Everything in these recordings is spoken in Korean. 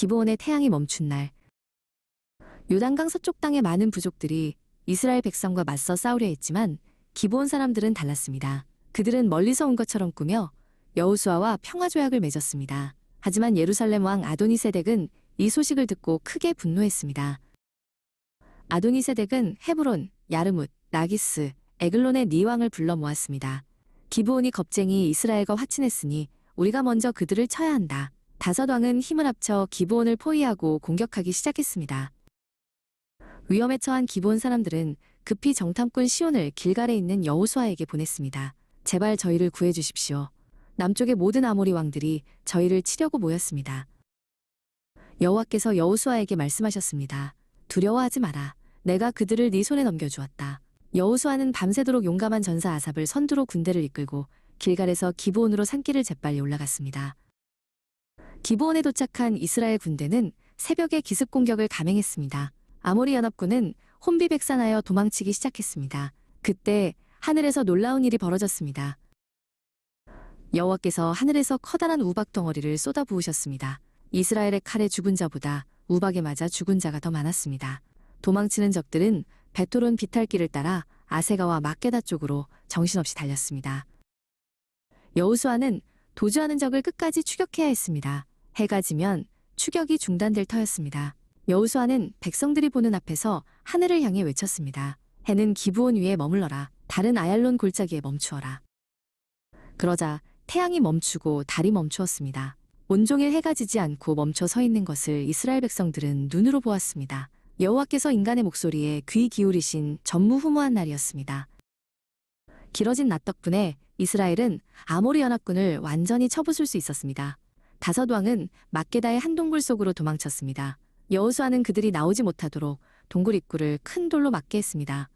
기브온의 태양이 멈춘 날 요단강 서쪽 땅의 많은 부족들이 이스라엘 백성과 맞서 싸우려 했지만 기브온 사람들은 달랐습니다. 그들은 멀리서 온 것처럼 꾸며 여호수아와 평화 조약을 맺었습니다. 하지만 예루살렘 왕 아도니세덱은 이 소식을 듣고 크게 분노했습니다. 아도니세덱은 헤브론, 야르뭇, 나기스, 에글론의 네 왕을 불러 모았습니다. 기브온이 겁쟁이 이스라엘과 화친했으니 우리가 먼저 그들을 쳐야 한다. 다섯 왕은 힘을 합쳐 기브온을 포위하고 공격하기 시작했습니다. 위험에 처한 기브온 사람들은 급히 정탐꾼 시온을 길갈에 있는 여호수아에게 보냈습니다. 제발 저희를 구해 주십시오. 남쪽의 모든 아모리 왕들이 저희를 치려고 모였습니다. 여호와께서 여호수아에게 말씀하셨습니다. 두려워하지 마라. 내가 그들을 네 손에 넘겨주었다. 여호수아는 밤새도록 용감한 전사 아삽을 선두로 군대를 이끌고 길갈에서 기브온으로 산길을 재빨리 올라갔습니다. 기브온에 도착한 이스라엘 군대는 새벽에 기습 공격을 감행했습니다. 아모리 연합군은 혼비백산하여 도망치기 시작했습니다. 그때 하늘에서 놀라운 일이 벌어졌습니다. 여호와께서 하늘에서 커다란 우박 덩어리를 쏟아 부으셨습니다. 이스라엘의 칼에 죽은 자보다 우박에 맞아 죽은 자가 더 많았습니다. 도망치는 적들은 베토론 비탈길을 따라 아세가와 마케다 쪽으로 정신없이 달렸습니다. 여우수아는 도주하는 적을 끝까지 추격해야 했습니다. 해가 지면 추격이 중단될 터였습니다. 여우수아는 백성들이 보는 앞에서 하늘을 향해 외쳤습니다. 해는 기부온 위에 머물러라. 다른 아얄론 골짜기에 멈추어라. 그러자 태양이 멈추고 달이 멈추었습니다. 온종일 해가 지지 않고 멈춰 서 있는 것을 이스라엘 백성들은 눈으로 보았습니다. 여호와께서 인간의 목소리에 귀 기울이신 전무후무한 날이었습니다. 길어진 낮 덕분에 이스라엘은 아모리 연합군을 완전히 쳐부술 수 있었습니다. 다섯 왕은 막게다의 한 동굴 속으로 도망쳤습니다. 여호수아는 그들이 나오지 못하도록 동굴 입구를 큰 돌로 막게 했습니다.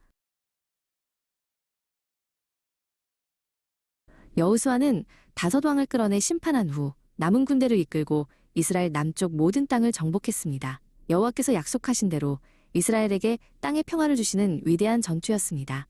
여호수아는 다섯 왕을 끌어내 심판한 후 남은 군대를 이끌고 이스라엘 남쪽 모든 땅을 정복했습니다. 여호와께서 약속하신 대로 이스라엘에게 땅의 평화를 주시는 위대한 전투였습니다.